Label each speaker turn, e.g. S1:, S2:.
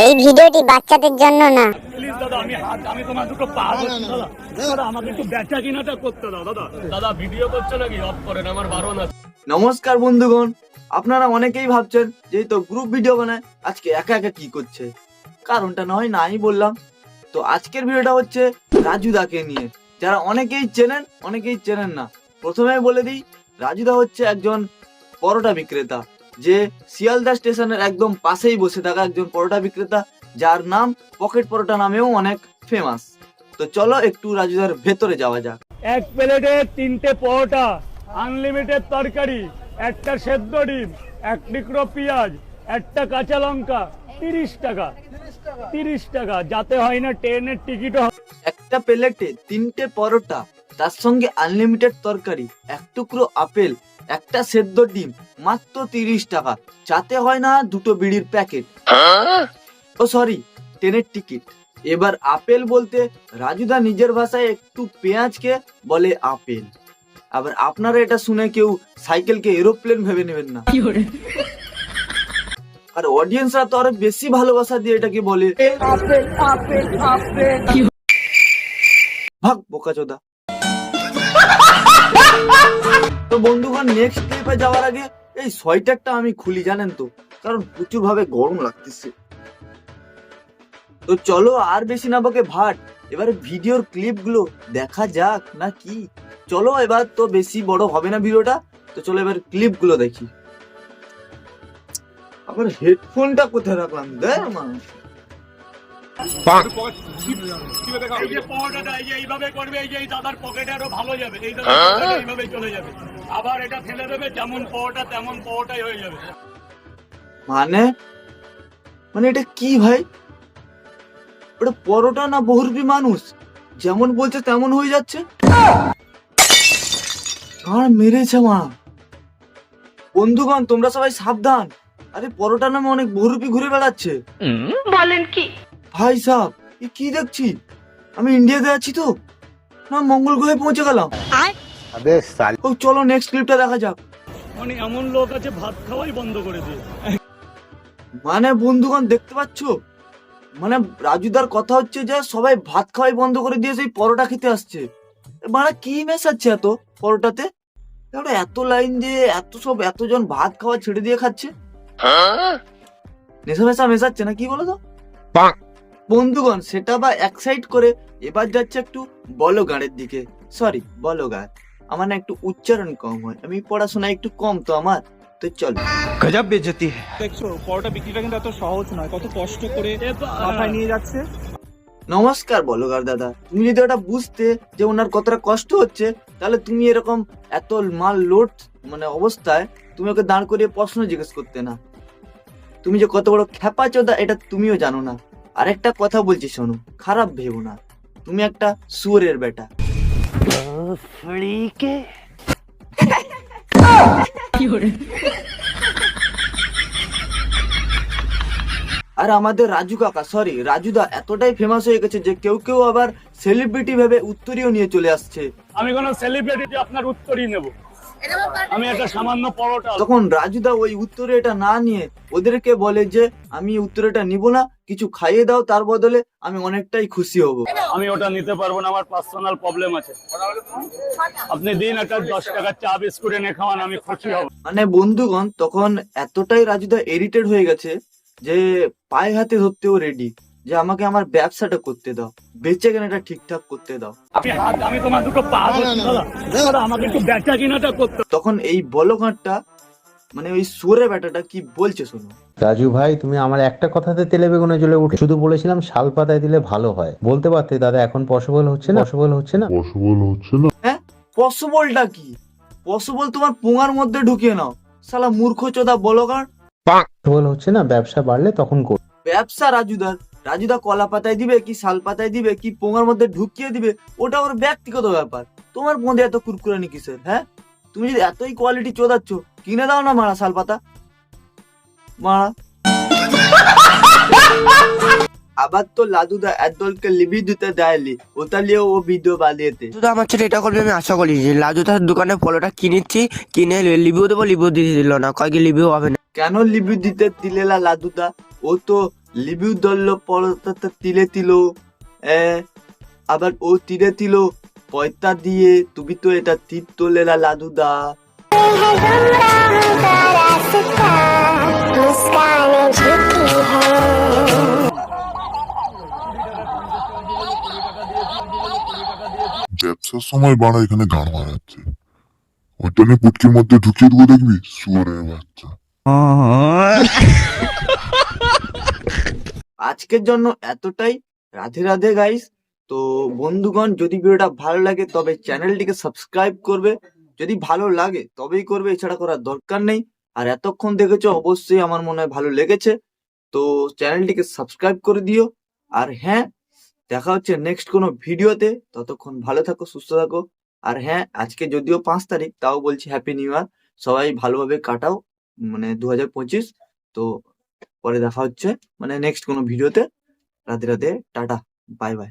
S1: এই ভিডিওটি বাচ্চাদের জন্য না।
S2: প্লিজ দাদা আমি হাত আমি তোমার দুটো পা দাদা। দাদা আমাকে একটু বেচা কিনাটা করতে দাও দাদা। দাদা ভিডিও করছ নাকি? অফ করেন আমার বারণ আছে।
S3: নমস্কার বন্ধুগণ। আপনারা অনেকেই ভাবছেন যে তো গ্রুপ ভিডিও বানায় আজকে একা একা কি করছে? কারণটা না হয় নাই বললাম। তো আজকের ভিডিওটা হচ্ছে রাজুদাকে নিয়ে। যারা অনেকেই চেনেন অনেকেই চেনেন না। প্রথমে বলে দিই রাজুদা হচ্ছে একজন পরোটা বিক্রেতা। যে শিয়ালদা স্টেশনের একদম পাশেই বসে থাকা একজন পরোটা বিক্রেতা যার নাম পকেট পরোটা নামেও অনেক ফেমাস তো চলো একটু রাজুদার ভেতরে যাওয়া যাক।
S2: এক প্লেটে তিনটে পরোটা আনলিমিটেড তরকারি একটা সেদ্ধ ডিম এক টুকরো পেঁয়াজ একটা কাঁচা লঙ্কা তিরিশ টাকা। তিরিশ টাকা যাতে হয় না ট্রেনের টিকিটও
S3: একটা প্লেটে তিনটে পরোটা তার সঙ্গে আনলিমিটেড তরকারি এক টুকরো আপেল একটা সেদ্ধ ডিম মাত্র তিরিশ টাকা। যাতে হয় না দুটো বিড়ির প্যাকেট। ও সরি ট্রেনের টিকিট। এবার আপেল বলতে রাজুদা নিজের ভাষায় একটু পেঁয়াজকে বলে আপেল। আবার আপনারা এটা শুনে কেউ সাইকেলকে এরোপ্লেন ভেবে নেবেন না। আর অডিয়েন্সরা তো আরও বেশি ভালোবাসা দিয়ে এটাকে বলে। ভাগ বোকাচোদা। তো বন্ধুগণ নেক্সট ক্লিপে যাওয়ার আগে এই সোয়েটারটা আমি খুলি, জানেন তো? কারণ প্রচুর ভাবে গরম লাগতেছে। তো চলো, আর বেশি না বকে ভাট, এবারে ভিডিওর ক্লিপগুলো দেখা যাক না কি? চলো, এবার তো বেশি বড় হবে না ভিডিওটা তো চলো এবার ক্লিপগুলো দেখি। আবার হেডফোনটা কোথায় রাখলাম? দেখ মানুষ
S2: এই যে পরোটাটা এই যে এইভাবে করবে এই যে এই দাদার পকেটে আরও ভালো যাবে। এই দাদার এইভাবে চলে যাবে। আবার এটা ফেলে দেবে যেমন পরোটা তেমন পরোটাই হয়ে যাবে।
S3: মানে? মানে এটা কি ভাই? ওটা পরোটা না বহুরূপী মানুষ? যেমন বলছে তেমন হয়ে যাচ্ছে। কার মেরেছে মা? বন্ধুগণ তোমরা সবাই সাবধান। আরে পরোটা নামে অনেক বহুরূপী ঘুরে বেড়াচ্ছে।
S4: বলেন কি?
S3: ভাই সাহ এ কি দেখছি? আমি ইন্ডিয়াতে আছি তো। না মঙ্গল গ্রহে পৌঁছে গেলাম। ও চলো নেক্সট ক্লিপটা দেখা যাক।
S2: মানে এমন লোক আছে ভাত খাওয়াই বন্ধ করে দিয়ে
S3: মানে বন্ধুগণ দেখতে পাচ্ছ? মানে রাজুদার কথা হচ্ছে যে সবাই ভাত খাওয়াই বন্ধ করে দিয়ে সেই পরোটা খেতে আসছে। মানে কি মেশাচ্ছে এত পরোটাতে? এত লাইন দিয়ে এত সব এতজন ভাত খাওয়া ছেড়ে দিয়ে খাচ্ছে? নেশা মেশা মেশাচ্ছে না কি বলো তো বন্ধুগণ সেটা বা এক সাইড করে এবার যাচ্ছে একটু বলো গাড়ের দিকে। সরি বলো বলগাড় আমার না একটু উচ্চারণ কম হয়। আমি পড়াশোনা একটু কম তো আমার। তো চল।
S5: গজব বেজতি
S6: দেখছ পরোটা বিক্রিটা কিন্তু এত সহজ নয়। কত কষ্ট করে মাথায় নিয়ে যাচ্ছে।
S3: নমস্কার বলগার দাদা। তুমি যদি ওটা বুঝতে যে ওনার কতটা কষ্ট হচ্ছে তাহলে তুমি এরকম এত মাল লোড মানে অবস্থায় তুমি ওকে দাঁড় করিয়ে প্রশ্ন জিজ্ঞেস করতে না। তুমি যে কত বড় খ্যাপা চোদা এটা তুমিও জানো না। আরেকটা কথা বলছি শোনো খারাপ ভেবো না। তুমি একটা সুরের বেটা। আর আমাদের রাজু কাকা সরি রাজুদা এতটাই ফেমাস হয়ে গেছে যে কেউ কেউ আবার সেলিব্রিটি ভেবে উত্তরীয় নিয়ে চলে আসছে।
S2: আমি কোনো সেলিব্রিটি আপনার উত্তরই নেব। আমি একটা সামান্য পরোটা
S3: তখন রাজুদা ওই উত্তরে এটা না নিয়ে ওদেরকে বলে যে আমি উত্তরেটা নিব না কিছু খাইয়ে দাও তার বদলে আমি অনেকটাই খুশি হব।
S2: আমি ওটা নিতে পারব না আমার পার্সোনাল প্রবলেম আছে। আপনি দিন একটা দশ টাকার চা বিস্কুট এনে খাওয়ান আমি খুশি হব।
S3: মানে বন্ধুগণ তখন এতটাই রাজুদা এরিটেড হয়ে গেছে যে পায়ে হাতে ধরতেও রেডি যে আমাকে আমার ব্যবসাটা করতে দাও বেচে কেনাটা ঠিকঠাক করতে দাও।
S2: আমি তোমার দুটো পা আমাকে একটু বেচা কিনাটা করতে
S3: তখন এই বলগাঁটটা মানে ওই সুরে বেটাটা কি বলছে শোনো?
S7: রাজু ভাই তুমি আমার একটা কথাতে তেলে বেগুনে জ্বলে উঠে শুধু বলেছিলাম শাল পাতায় দিলে ভালো হয়। বলতে পারতে দাদা এখন পসিবল হচ্ছে না? পসিবল হচ্ছে না? পসিবল হচ্ছে না।
S3: হ্যাঁ? পসিবলটা কি? পসিবল তোমার পোঙার মধ্যে ঢুকিয়ে নাও। শালা মূর্খ চোদা বলগাঁট
S7: পসিবল হচ্ছে না? ব্যবসা বাড়লে তখন কর।
S3: ব্যবসা রাজুদার। রাজুদা কলা পাতায় দিবে কি শাল পাতায় দিবে কি পোঙার মধ্যে ঢুকিয়ে দিবে ওটা ওর ব্যক্তিগত ব্যাপার। তোমার মধ্যে এত কুরকুরানি কিসের হ্যাঁ? তুমি যদি এতই কোয়ালিটি চোদাচ্ছ কিনে দাও না মারা শাল পাতা। মারা। আবার তো লাদুদা একদলকে লিবি দিতে দেয়নি ওটা নিয়ে ও ভিডিও বানিয়েতে
S8: শুধু আমার ছেলে এটা করবে আমি আশা করি। যে লাজু তার দোকানে ফলোটা কিনেছি কিনে লিভিউ দেবো লিভিউ দিয়ে দিল না কয়েক লিভিউ হবে না।
S3: কেন লিবি দিতে দিলে না লাদুদা ও তো লিবিউ দল্ল পরতা তিলে তিলো এ আবার ও তিলে তিলো পয়তা দিয়ে তুমি তো এটা তীর তোলেলা লাদুদা।
S4: ব্যবসার সময় বাড়া এখানে গান মারাচ্ছে ওইটা নিয়ে পুটকির মধ্যে ঢুকিয়ে দেবো দেখবি? শুয়ারের বাচ্চা।
S3: আজকের জন্য এতটাই। রাধে রাধে গাইস তো বন্ধুগণ, যদি ভিডিওটা ভালো লাগে, তবে চ্যানেলটিকে সাবস্ক্রাইব করবে। যদি ভালো লাগে, তবেই করবে। এছাড়া করার দরকার নেই। আর এতক্ষণ দেখেছ, অবশ্যই আমার মনে হয় ভালো লেগেছে। তো চ্যানেলটিকে সাবস্ক্রাইব করে দিও। আর হ্যাঁ দেখা হচ্ছে নেক্সট কোনো ভিডিওতে। ততক্ষণ ভালো থাকো, সুস্থ থাকো। আর হ্যাঁ আজকে যদিও পাঁচ তারিখ, তাও বলছি হ্যাপি নিউ ইয়ার সবাই ভালোভাবে কাটাও মানে দু হাজার পঁচিশ। তো পরে দেখা হচ্ছে। মানে নেক্সট কোনো ভিডিওতে। রাতে রাতে টাটা বাই বাই